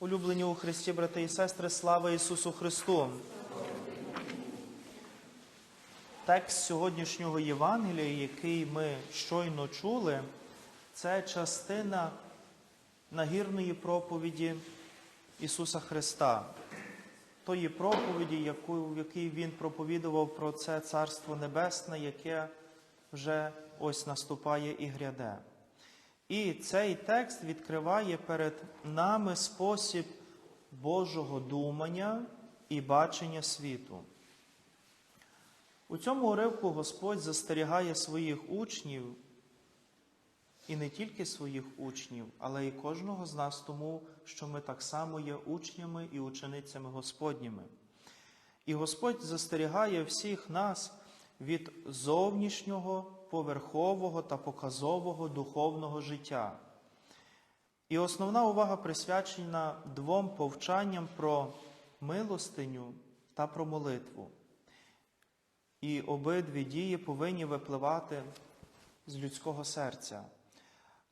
Улюблені у Христі, брати і сестри, слава Ісусу Христу! Текст сьогоднішнього Євангелія, який ми щойно чули, це частина нагірної проповіді Ісуса Христа, тої проповіді, яку, в якій Він проповідував про це Царство Небесне, яке вже ось наступає і гряде. І цей текст відкриває перед нами спосіб Божого думання і бачення світу. У цьому уривку Господь застерігає своїх учнів, і не тільки своїх учнів, але й кожного з нас, тому що ми так само є учнями і ученицями Господніми. І Господь застерігає всіх нас від зовнішнього, поверхового та показового духовного життя. І основна увага присвячена двом повчанням про милостиню та про молитву. І обидві дії повинні випливати з людського серця,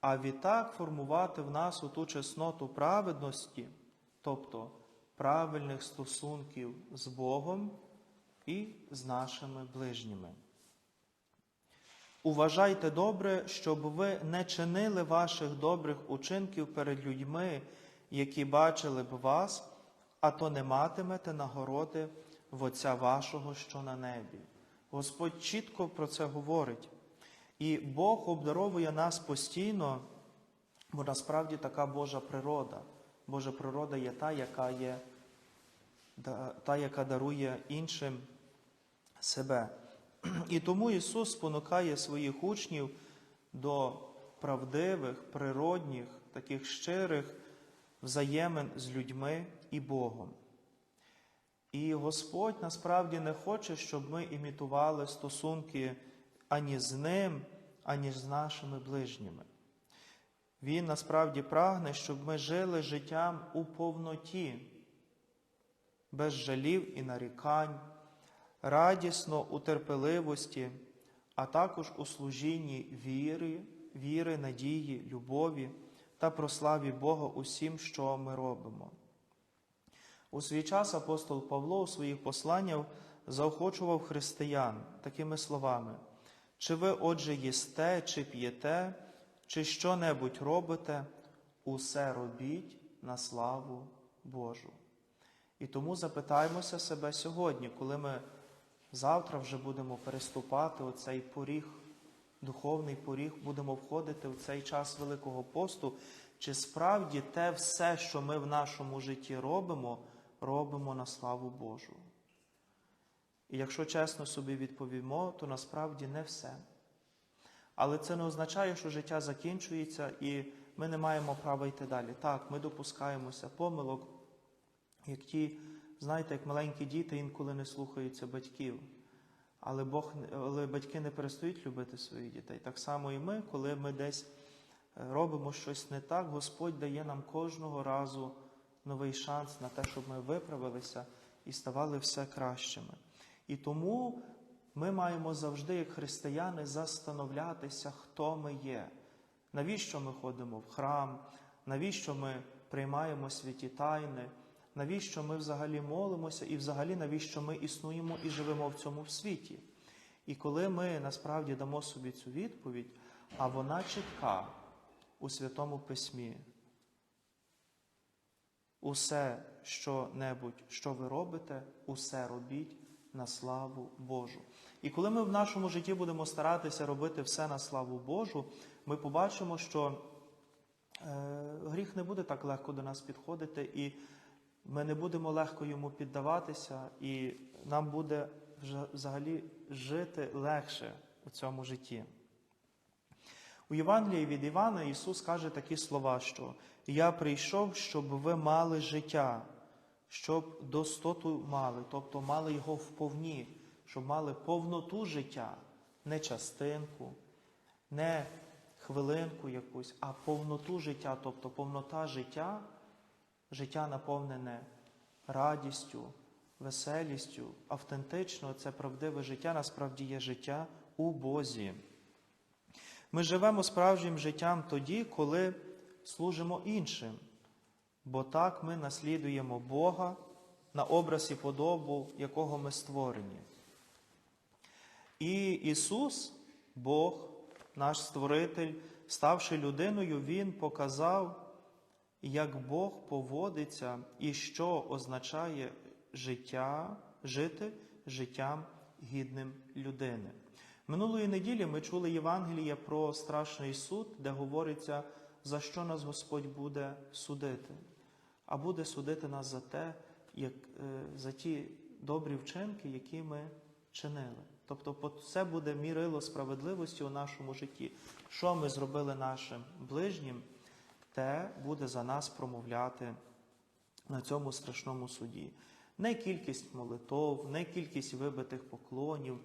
а відтак формувати в нас оту чесноту праведності, тобто правильних стосунків з Богом і з нашими ближніми. Уважайте добре, щоб ви не чинили ваших добрих учинків перед людьми, які бачили б вас, а то не матимете нагороди в Отця вашого, що на небі. Господь чітко про це говорить. І Бог обдаровує нас постійно, бо насправді така Божа природа. Божа природа є та, яка є та, яка дарує іншим себе. І тому Ісус спонукає своїх учнів до правдивих, природних, таких щирих взаємин з людьми і Богом. І Господь насправді не хоче, щоб ми імітували стосунки ані з Ним, ані з нашими ближніми. Він насправді прагне, щоб ми жили життям у повноті, без жалів і нарікань, радісно у терпеливості, а також у служінні віри, віри, надії, любові та прославі Бога усім, що ми робимо. У свій час апостол Павло у своїх посланнях заохочував християн такими словами: чи ви, отже, їсте, чи п'єте, чи що-небудь робите, усе робіть на славу Божу. І тому запитаємося себе сьогодні, коли ми завтра вже будемо переступати оцей поріг, духовний поріг, будемо входити в цей час Великого посту, чи справді те все, що ми в нашому житті робимо, робимо на славу Божу. І якщо чесно собі відповімо, то насправді не все. Але це не означає, що життя закінчується і ми не маємо права йти далі. Так, ми допускаємося помилок, як ті, знаєте, як маленькі діти інколи не слухаються батьків. Але Бог, але батьки не перестають любити своїх дітей. Так само і ми, коли ми десь робимо щось не так, Господь дає нам кожного разу новий шанс на те, щоб ми виправилися і ставали все кращими. І тому ми маємо завжди, як християни, застановлятися, хто ми є, навіщо ми ходимо в храм, навіщо ми приймаємо святі тайни, навіщо ми взагалі молимося, і взагалі навіщо ми існуємо і живемо в цьому світі. І коли ми насправді дамо собі цю відповідь, а вона чітка у Святому Письмі, усе що-небудь, що ви робите, усе робіть на славу Божу. І коли ми в нашому житті будемо старатися робити все на славу Божу, ми побачимо, що е, гріх не буде так легко до нас підходити, і ми не будемо легко йому піддаватися, і нам буде взагалі жити легше у цьому житті. У Євангелії від Івана Ісус каже такі слова, що Я прийшов, щоб ви мали життя, щоб достоту мали, тобто мали його вповні, щоб мали повноту життя, не частинку, не хвилинку якусь, а повноту життя, тобто повнота життя, життя наповнене радістю, веселістю, автентично, це правдиве життя, насправді є життя у Бозі. Ми живемо справжнім життям тоді, коли служимо іншим, бо так ми наслідуємо Бога на образ і подобу, якого ми створені. І Ісус, Бог, наш Створитель, ставши людиною, Він показав, як Бог поводиться і що означає життя, жити життям гідним людини. Минулої неділі ми чули Євангеліє про страшний суд, де говориться, за що нас Господь буде судити, а буде судити нас за те, як, е, за ті добрі вчинки, які ми чинили. Тобто це буде мірило справедливості у нашому житті. Що ми зробили нашим ближнім, те буде за нас промовляти на цьому страшному суді. Не кількість молитов, не кількість вибитих поклонів,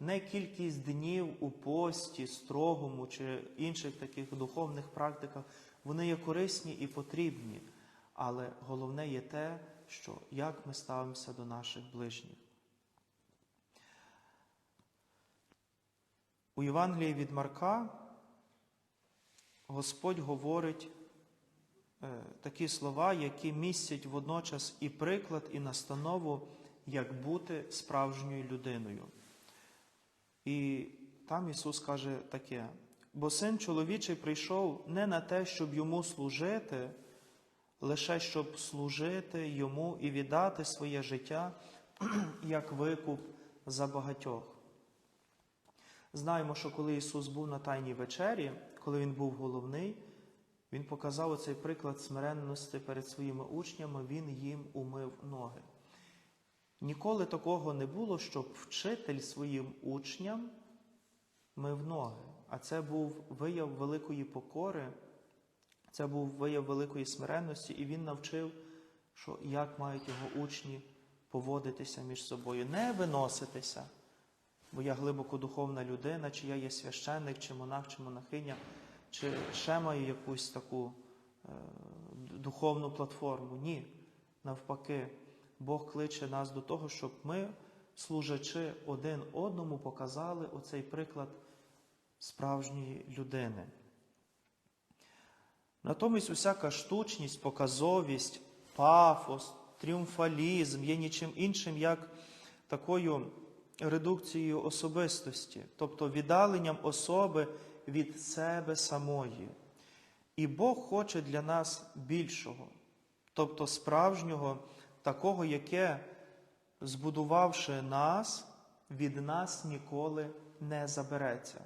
не кількість днів у пості, строгому чи інших таких духовних практиках, вони є корисні і потрібні. Але головне є те, що як ми ставимося до наших ближніх. У Євангелії від Марка Господь говорить такі слова, які містять водночас і приклад, і настанову, як бути справжньою людиною. І там Ісус каже таке: бо син чоловічий прийшов не на те, щоб йому служити, лише щоб служити йому і віддати своє життя як викуп за багатьох. Знаємо, що коли Ісус був на Тайній вечері, коли Він був головний, Він показав оцей приклад смиренності перед своїми учнями, Він їм умив ноги. Ніколи такого не було, щоб вчитель своїм учням мив ноги. А це був вияв великої покори, це був вияв великої смиренності, і він навчив, що як мають його учні поводитися між собою, не виноситися, бо я глибоко духовна людина, чи я є священник, чи монах, чи монахиня, чи ще маю якусь таку е, духовну платформу. Ні. Навпаки, Бог кличе нас до того, щоб ми, служачи один одному, показали оцей приклад справжньої людини. Натомість усяка штучність, показовість, пафос, тріумфалізм є нічим іншим, як такою редукцією особистості, тобто віддаленням особи від себе самої. І Бог хоче для нас більшого, тобто справжнього, такого, яке, збудувавши нас, від нас ніколи не забереться.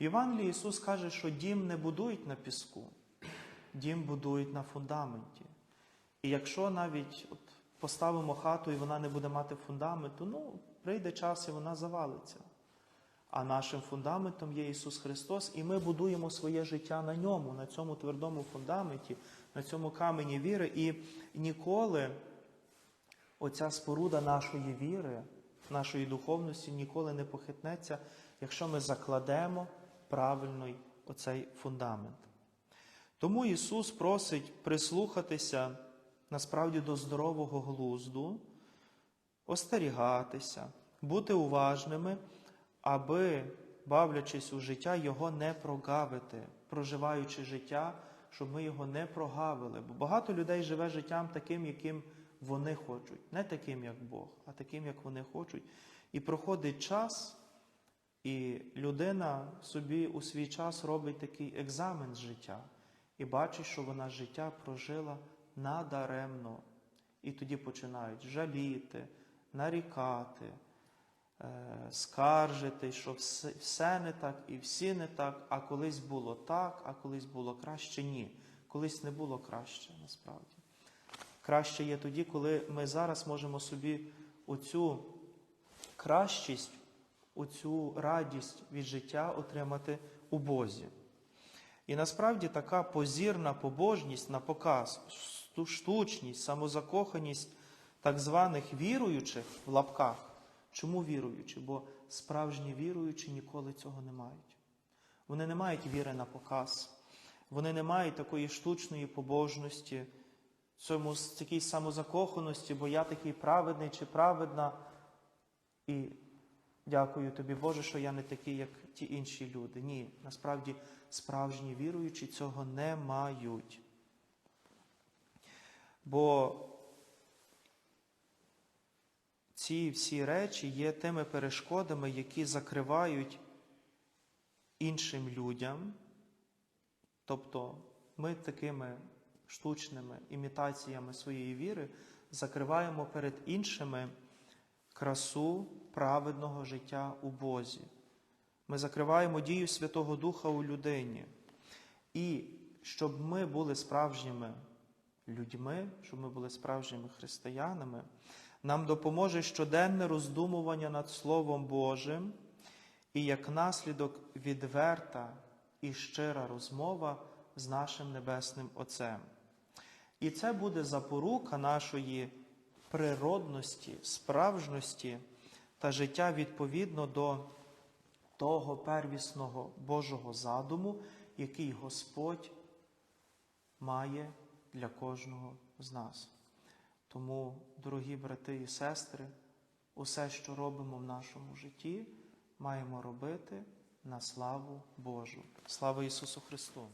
В Євангелії Ісус каже, що дім не будують на піску, дім будують на фундаменті. І якщо навіть от поставимо хату і вона не буде мати фундаменту, ну, прийде час і вона завалиться. А нашим фундаментом є Ісус Христос, і ми будуємо своє життя на ньому, на цьому твердому фундаменті, на цьому камені віри. І ніколи оця споруда нашої віри, нашої духовності ніколи не похитнеться, якщо ми закладемо правильний оцей фундамент. Тому Ісус просить прислухатися насправді до здорового глузду, остерігатися, бути уважними, аби, бавлячись у життя, його не прогавити, проживаючи життя, щоб ми його не прогавили. Бо багато людей живе життям таким, яким вони хочуть, не таким, як Бог, а таким, як вони хочуть. І проходить час, і людина собі у свій час робить такий екзамен з життя і бачить, що вона життя прожила надаремно. І тоді починають жаліти, нарікати, скаржити, що все, все не так і всі не так, а колись було так, а колись було краще ні. Колись не було краще насправді. Краще є тоді, коли ми зараз можемо собі оцю кращість, оцю радість від життя отримати у Бозі. І насправді така позірна побожність на показ, штучність, самозакоханість так званих віруючих в лапках. Чому віруючі? Бо справжні віруючі ніколи цього не мають. Вони не мають віри на показ, вони не мають такої штучної побожності, цьому такій самозакоханості, бо я такий праведний чи праведна. І дякую тобі, Боже, що я не такий, як ті інші люди. Ні, насправді справжні віруючі цього не мають. Бо ці всі речі є тими перешкодами, які закривають іншим людям. Тобто ми такими штучними імітаціями своєї віри закриваємо перед іншими красу праведного життя у Бозі. Ми закриваємо дію Святого Духа у людині. І щоб ми були справжніми людьми, щоб ми були справжніми християнами, нам допоможе щоденне роздумування над Словом Божим і як наслідок відверта і щира розмова з нашим Небесним Отцем. І це буде запорука нашої природності, справжності та життя відповідно до того первісного Божого задуму, який Господь має для кожного з нас. Тому, дорогі брати і сестри, усе, що робимо в нашому житті, маємо робити на славу Божу. Слава Ісусу Христу!